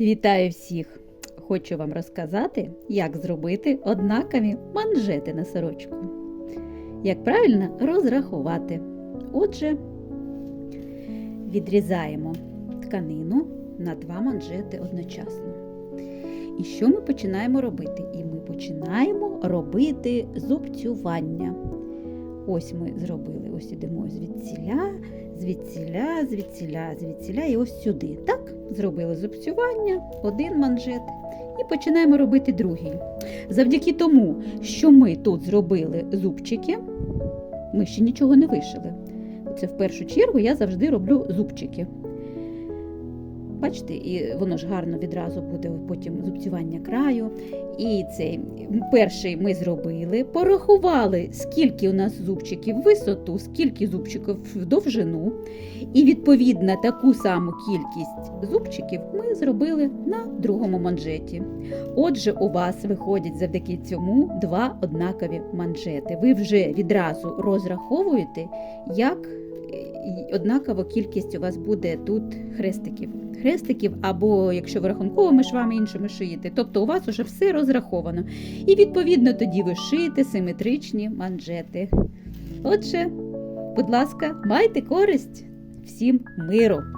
Вітаю всіх! Хочу вам розказати, як зробити однакові манжети на сорочку. Як правильно розрахувати. Отже, відрізаємо тканину на два манжети одночасно. І що ми починаємо робити? І ми починаємо робити зубцювання. Ось ми зробили, ось ідемо звідсіля, звідсіля, звідсіля, звідсіля і ось сюди. Так, зробили зубцювання, один манжет. І починаємо робити другий. Завдяки тому, що ми тут зробили зубчики, ми ще нічого не вишили. Це в першу чергу я завжди роблю зубчики. Бачите, і воно ж гарно відразу буде потім зубцювання краю. І цей перший ми зробили, порахували, скільки у нас зубчиків в висоту, скільки зубчиків в довжину. І відповідно таку саму кількість зубчиків ми зробили на другому манжеті. Отже, у вас виходять завдяки цьому два однакові манжети. Ви вже відразу розраховуєте, як однакова кількість у вас буде тут хрестиків. Хрестиків, або якщо ви рахунковими швами іншими шиєте, тобто у вас уже все розраховано. І відповідно тоді ви шиєте симетричні манжети. Отже, будь ласка, майте користь всім миру!